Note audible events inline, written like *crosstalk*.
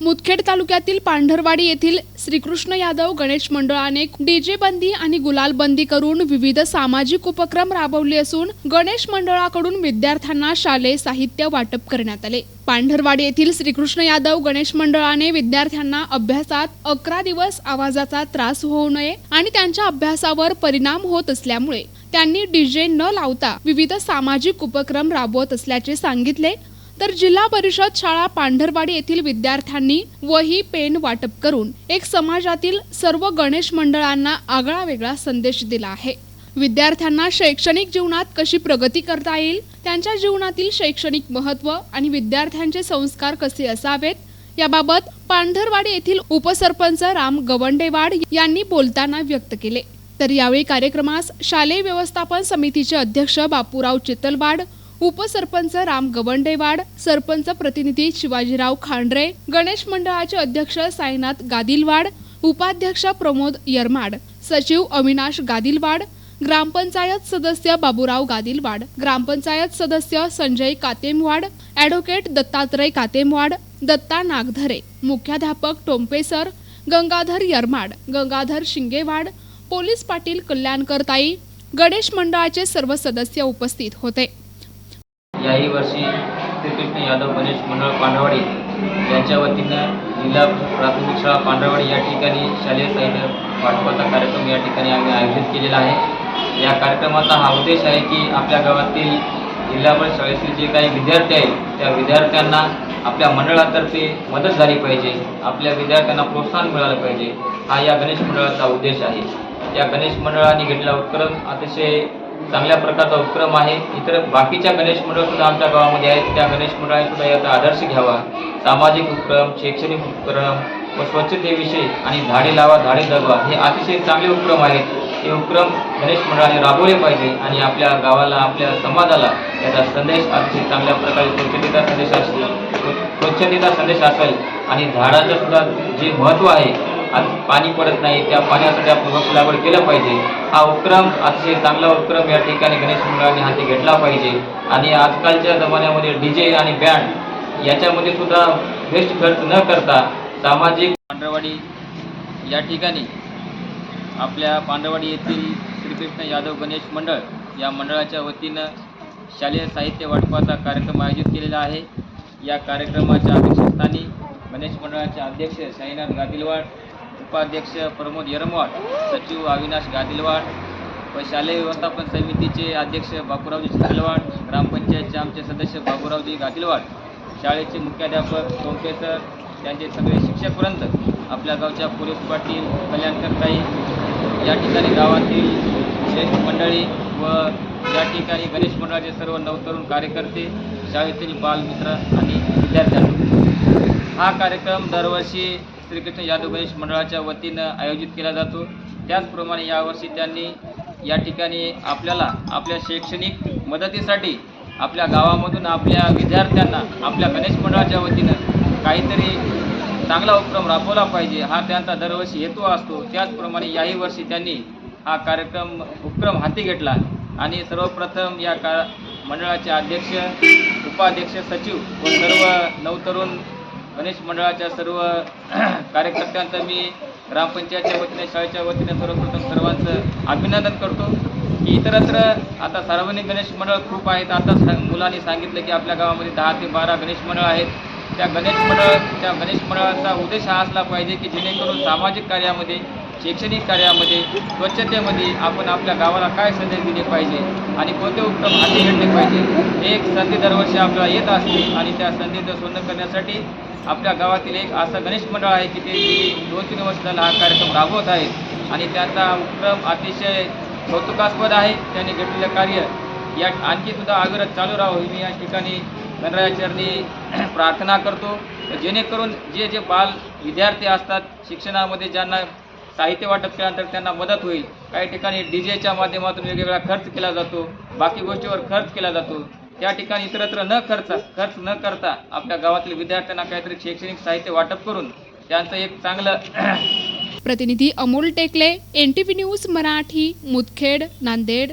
मुदखेड तालुक्यातील पांढरवाडी येथील श्रीकृष्ण यादव गणेश मंडळाने डीजे बंदी आणि गुलाल बंदी करून विविध सामाजिक उपक्रम राबवले असून गणेश मंडळाकडून विद्यार्थ्यांना शालेय साहित्य वाटप करण्यात आले. पांढरवाडी येथील श्रीकृष्ण यादव गणेश मंडळाने विद्यार्थ्यांना अभ्यासात अकरा दिवस आवाजाचा त्रास होऊ नये आणि त्यांच्या अभ्यासावर परिणाम होत असल्यामुळे त्यांनी डीजे न लावता विविध सामाजिक उपक्रम राबवत असल्याचे सांगितले तर जिल्हा परिषद शाळा पांढरवाडी येथील विद्यार्थ्यांनी वही पेन वाटप करून एक समाजातील सर्व गणेश मंडळांना आगळा वेगळा संदेश दिला आहे. विद्यार्थ्यांना शैक्षणिक जीवनात कशी प्रगती करता येईल त्यांच्या जीवनातील शैक्षणिक महत्त्व आणि विद्यार्थ्यांचे संस्कार कसे असावेत याबाबत पांढरवाडी येथील उपसरपंच राम गवंडेवाड यांनी बोलताना व्यक्त केले. तर यावेळी कार्यक्रमास शालेय व्यवस्थापन समितीचे अध्यक्ष बापूराव चितलवाड उपसरपंच राम गवंडेवाड सरपंच प्रतिनिधी शिवाजीराव खांडरे गणेश मंडळाचे अध्यक्ष साईनाथ गादिलवाड उपाध्यक्ष प्रमोद यरमाड सचिव अविनाश गादिलवाड ग्रामपंचायत सदस्य बाबूराव गादिलवाड ग्रामपंचायत सदस्य संजय कातेमवाड ॲडव्होकेट दत्तात्रय कातेमवाड दत्ता नागधरे मुख्याध्यापक टोंपेसर गंगाधर यरमाड गंगाधर शिंगेवाड पोलीस पाटील कल्याणकर ताई गणेश मंडळाचे सर्व सदस्य उपस्थित होते. याही वर्षी श्रीकृष्ण यादव गणेश मंडळ पांढरवाडी यांच्या वतीनं जिल्हा प्राथमिक शाळा पांढरवाडी या ठिकाणी शालेय साहित्य वाटपाचा कार्यक्रम या ठिकाणी आम्ही आयोजित केलेला आहे. या कार्यक्रमाचा हा उद्देश आहे की आपल्या गावातील जिल्हा परिषद शाळेतील जे काही विद्यार्थी आहेत त्या विद्यार्थ्यांना आपल्या मंडळातर्फे मदत झाली पाहिजे आपल्या विद्यार्थ्यांना प्रोत्साहन मिळालं पाहिजे हा या गणेश मंडळाचा उद्देश आहे. या गणेश मंडळाने घेतलेला उपक्रम अतिशय चांगल्या प्रकारचा उपक्रम आहे. इतर बाकीच्या गणेश मंडळ सुद्धा आमच्या गावामध्ये आहेत. त्या गणेश मंडळाने सुद्धा याचा आदर्श घ्यावा. सामाजिक उपक्रम शैक्षणिक उपक्रम व स्वच्छतेविषयी आणि झाडे लावा झाडे जगवा हे अतिशय चांगले उपक्रम आहेत. हे उपक्रम गणेश मंडळाने राबवले पाहिजे आणि आपल्या गावाला आपल्या समाजाला याचा संदेश अतिशय चांगल्या प्रकारे स्वच्छतेचा संदेश असेल स्वच्छतेचा संदेश असेल आणि झाडाचं सुद्धा जे महत्त्व आहे आज पाणी पडत नाही त्या पाण्यासाठी आपण वृक्ष लागवड केलं पाहिजे. हा उपक्रम अतिशय चांगला उपक्रम या ठिकाणी गणेश मंडळाने हाती घेतला पाहिजे. आणि आजकालच्या जमान्यामध्ये डी जे आणि बँड याच्यामध्ये सुद्धा वेस्ट खर्च न करता सामाजिक पांढरवाडी या ठिकाणी आपल्या पांढरवाडी येथील श्रीकृष्ण यादव गणेश मंडळ या मंडळाच्या वतीनं शालेय साहित्य वाटपाचा कार्यक्रम आयोजित केलेला आहे. या कार्यक्रमाच्या अध्यक्षस्थानी गणेश मंडळाचे अध्यक्ष साईनाथ गादिलवाड उपाध्यक्ष प्रमोद यरमवाड सचिव अविनाश गादिलवाड व शालेय व्यवस्थापन समितीचे अध्यक्ष बापूरावजी चिखलवाड ग्रामपंचायतचे आमचे सदस्य बापूरावजी गादिलवाड शाळेचे मुख्याध्यापक टोंकेसर त्यांचे सगळे शिक्षकपर्यंत आपल्या गावच्या पोलीस पाटील कल्याणकर ताई या ठिकाणी गावातील श्रेष्ठ मंडळी व या ठिकाणी गणेश मंडळाचे सर्व नवतरुण कार्यकर्ते शाळेतील बालमित्र आणि विद्यार्थ्यांना. हा कार्यक्रम दरवर्षी श्रीकृष्ण यादव गणेश मंडळाच्या वतीनं आयोजित केला जातो. त्याचप्रमाणे यावर्षी त्यांनी या ठिकाणी आपल्याला आपल्या शैक्षणिक मदतीसाठी आपल्या गावामधून आपल्या विद्यार्थ्यांना आपल्या गणेश मंडळाच्या वतीनं काहीतरी चांगला उपक्रम राबवला पाहिजे. हा त्यांचा दरवर्षी हेतू असतो. त्याचप्रमाणे याही वर्षी त्यांनी हा कार्यक्रम उपक्रम हाती घेतला. आणि सर्वप्रथम या का मंडळाचे अध्यक्ष उपाध्यक्ष सचिव व सर्व नवतरुण गणेश मंडळाच्या सर्व *clears throat* कार्यकर्त्यांचं मी ग्रामपंचायतच्या वतीने शाळेच्या वतीने सर्वप्रथम सर्वांचं अभिनंदन करतो. की इतरत्र आता सार्वजनिक गणेश मंडळ खूप आहेत. आता मुलांनी सांगितलं की आपल्या गावामध्ये दहा ते बारा गणेश मंडळ आहेत. त्या गणेश मंडळ त्या गणेश मंडळाचा उद्देश हा असला पाहिजे की जेणेकरून सामाजिक कार्यामध्ये शैक्षणिक कार्यामध्ये स्वच्छतेमध्ये आपण आपल्या गावाला काय संदेश दिले पाहिजे आणि कोणते उपक्रम हाती घेतले पाहिजे एक संधी दरवर्षी आपल्याला येत असते आणि त्या संधीचं सोनं करण्यासाठी आपल्या गावातील एक असं गणेश मंडळ आहे की ते दोन तीन वर्ष झाला हा कार्यक्रम राबवत आहेत आणि त्याचा उपक्रम अतिशय कौतुकास्पद आहे त्यांनी घेतलेलं कार्य. या आणखी सुद्धा अविरत चालू राहावं मी या ठिकाणी गणरायाचरणी प्रार्थना करतो. जेणेकरून जे जे बाल विद्यार्थी असतात शिक्षणामध्ये ज्यांना साहित्य वाटप केल्यानंतर त्यांना मदत होईल. काही ठिकाणी डी जेच्या माध्यमातून वेगवेगळा खर्च केला जातो. बाकी गोष्टीवर खर्च केला जातो. त्या ठिकाणी इतरत्र न खर्च खर्च न करता आपल्या गावातील विद्यार्थ्यांना काहीतरी शैक्षणिक साहित्य वाटप करून त्यांचं एक चांगलं *clears throat* प्रतिनिधी अमोल टेकले एनटीपी न्यूज मराठी मुदखेड नांदेड.